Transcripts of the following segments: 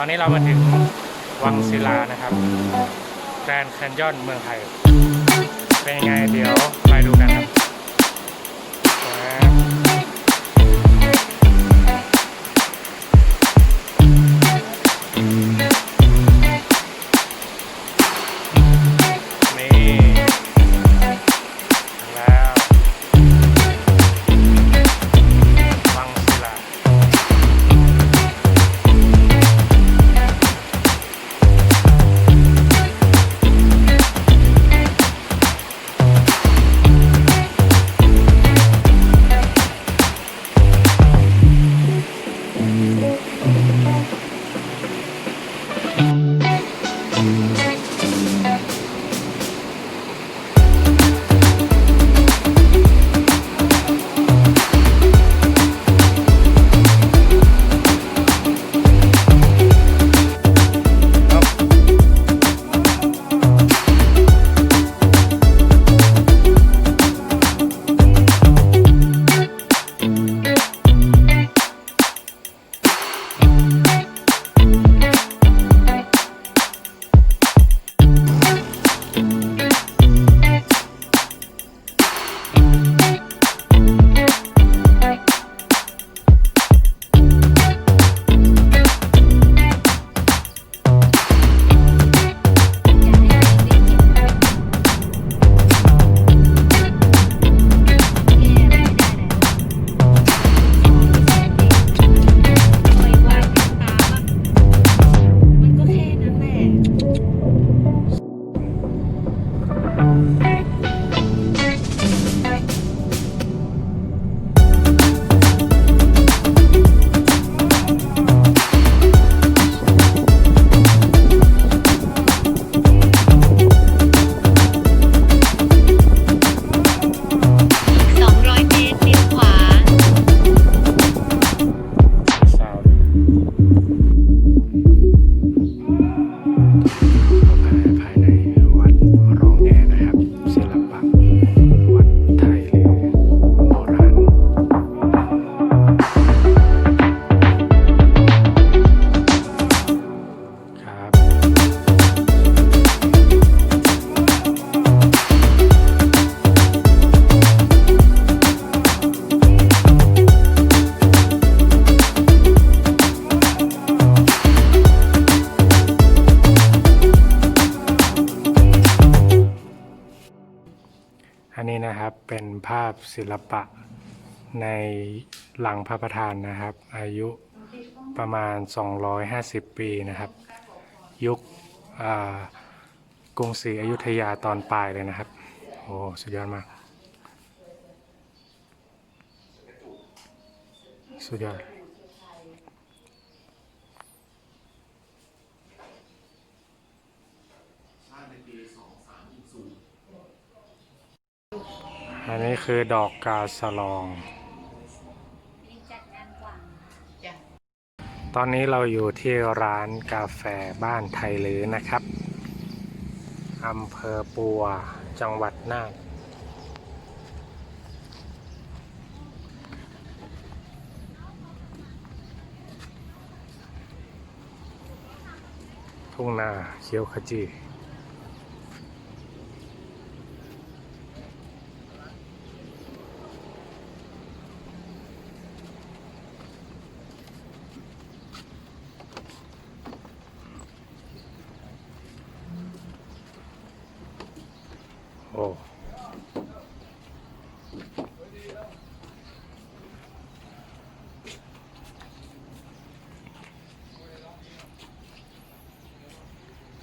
ตอนนี้เรามาถึงวังศิลานะครับแกรนด์แคนยอนเมืองไทย เป็นยังไงเดี๋ยวไปดูกัน เป็นภาพศิลปะในหลังพระประธานนะครับ อายุประมาณ 250 ปีนะครับ ยุคกรุงศรีอยุธยาตอนปลายเลยนะครับ โอ้สุดยอดมาก สุดยอด อันนี้คือดอกกาสลอง ตอนนี้เราอยู่ที่ร้านกาแฟบ้านไทยลือนะครับ อำเภอปัว จังหวัดน่านทุ่งนาเขียวขจี โอ้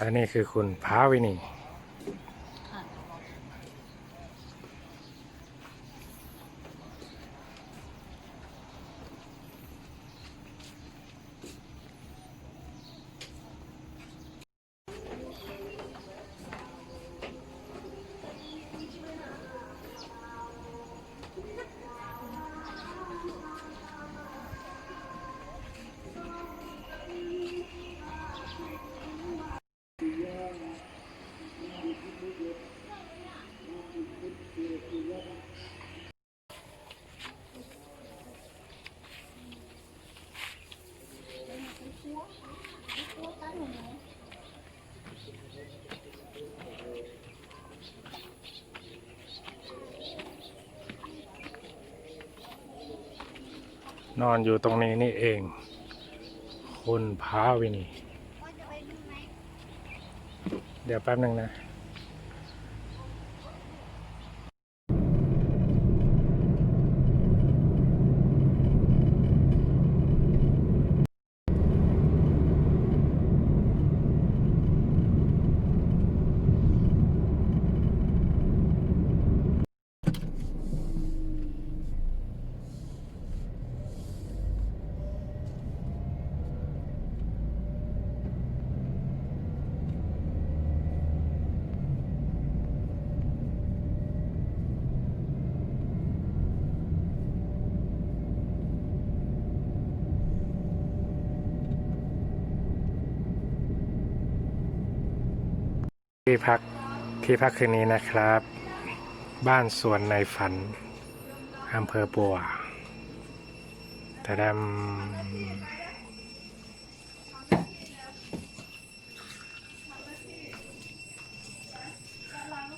และนี่คือคุณพาวินี นอนอยู่ตรงนี้นี่เอง คุณพาวินี เดี๋ยวแป๊บหนึ่งนะ ที่พักที่พักคืนนี้นะครับ บ้านสวนในฝันอำเภอปัวแต่ดำ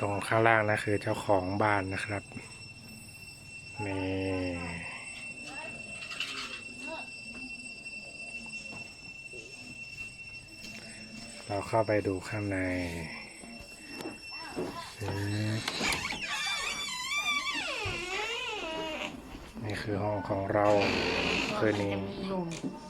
ตรงข้างล่างนะคือเจ้าของบ้านนะครับนี่เราเข้าไปดูข้างใน นี่คือห้องของเราคืนนี้ชิ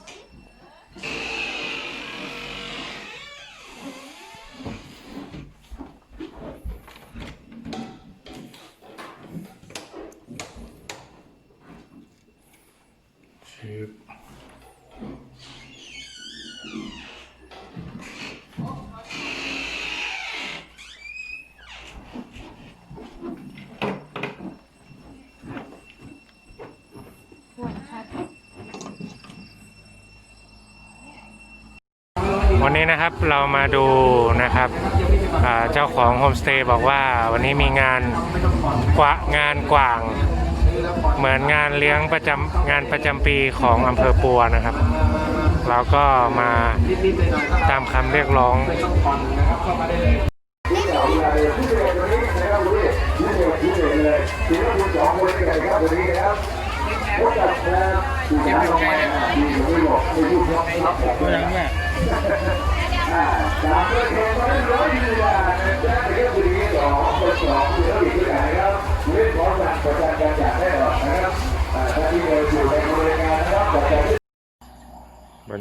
วันนี้นะครับเรามาดูนะครับเจ้าของโฮมสเตย์บอกว่าวันนี้มีงานกวะงานกว่าง เหมือนงานเลี้ยงประจำงานประจำปีของอำเภอปัวนะครับ เราก็มาตามคำเรียกร้อง ค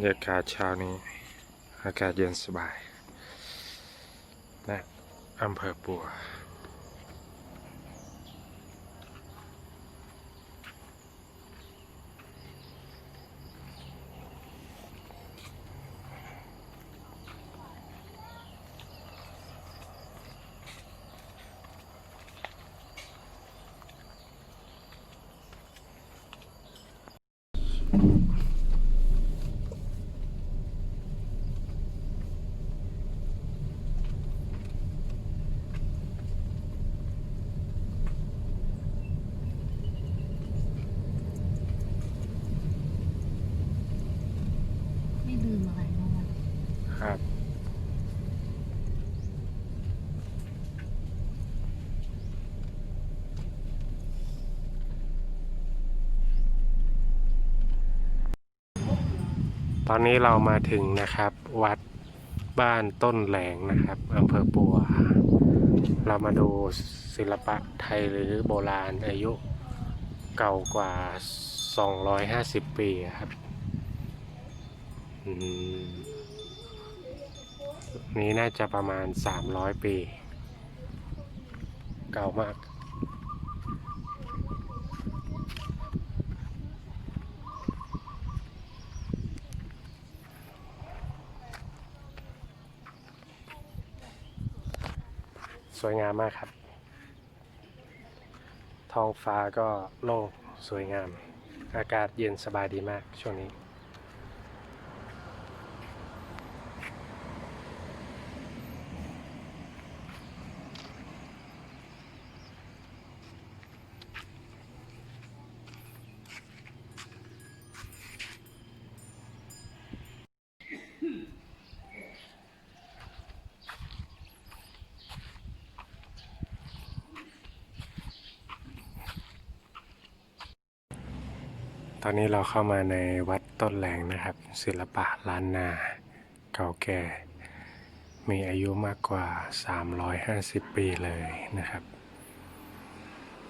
รยากาศเช้านี้ อากาศเย็นสบายนะอำเภอปัว ตอนนี้เรามาถึงนะครับ วัดบ้านต้นแหลงนะครับอำเภอปัว เรามาดูศิลปะไทยหรือโบราณอายุเก่ากว่า 250 ปีครับนี้น่าจะประมาณ 300 ปี เก่ามาก สวยงามมากครับ ท้องฟ้าก็โล่งสวยงาม อากาศเย็นสบายดีมากช่วงนี้ อนนี้เราเข้ามาในวัดต้นแหลงนะครับ ศิลปะล้านนาเก่าแก่ มีอายุมากกว่า 350 ปีเลยนะครับ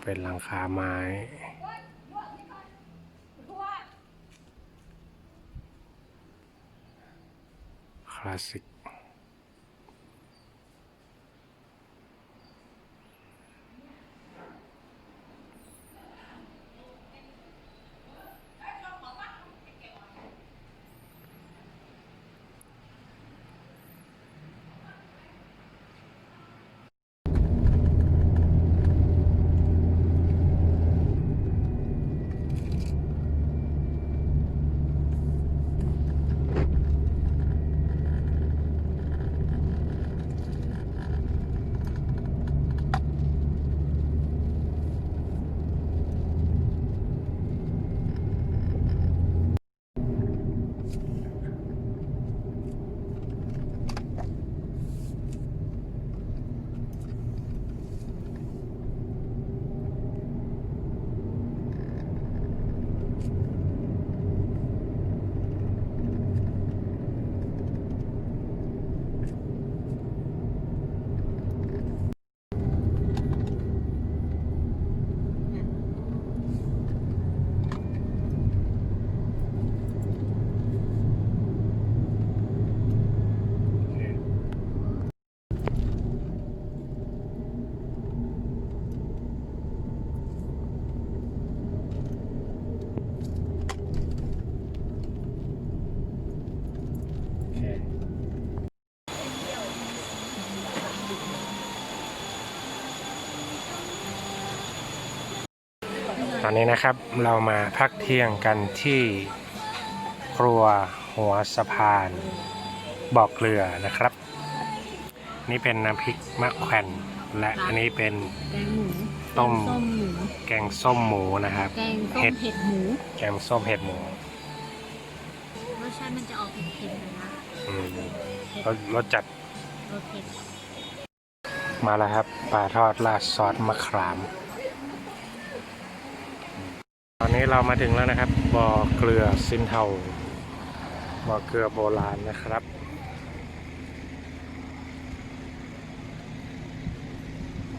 เป็นหลังคาไม้คลาสสิก ตอนนี้นะครับเรามาพักเที่ยงกันที่ครัวหัวสะพานบอกเกลือนะครับ นี่เป็นน้ำพริกมะแขวนและอันนี้เป็นแกงหมูต้มส้มหมูแกงส้มหมูนะครับแกงส้เห็มดเห็ดหมูแกงส้มเห็ดหมูรสชาติมันจะออกเผ็ดๆหนะนะอืมรสรสจัดรสเผ็ดมาแล้วครับปลาทอดราดซอสมะขามต อนนี้เรามาถึงแล้วนะครับบ่อเกลือซินเทาบ่อเกลือโบราณนะครับ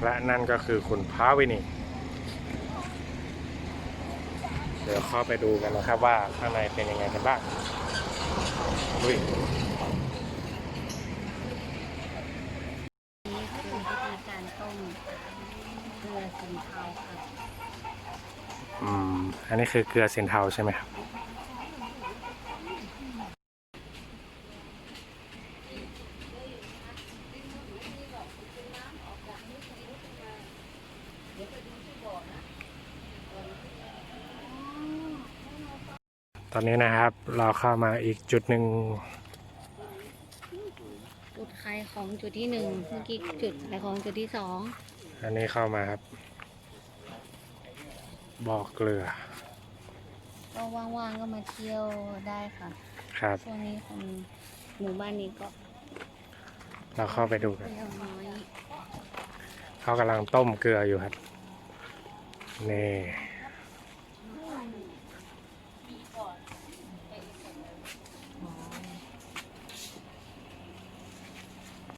และนั่นก็คือคุณพาวินีเดี๋ยวเข้าไปดูกันนะครับว่าข้างในเป็นยังไงกันบ้างอุ้ย นี่คือวิธีการต้มเกลือสินเทาค่ะ อืม อันนี้คือเกลือสินเทาใช่ไหมครับ ตอนนี้นะครับเราเข้ามาอีกจุดหนึ่งจุดขายของจุดที่หนึ่งเมื่อกี้จุดขายของจุดที่สองอันนี้เข้ามาครับบ่อเกลือ ก็ว่างๆก็มาเที่ยวได้ค่ะ ครับ ช่วงนี้คนหมู่บ้านนี้ก็เราเข้าไปดูกัน เที่ยวน้อย เขากำลังต้มเกลืออยู่ครับ นี่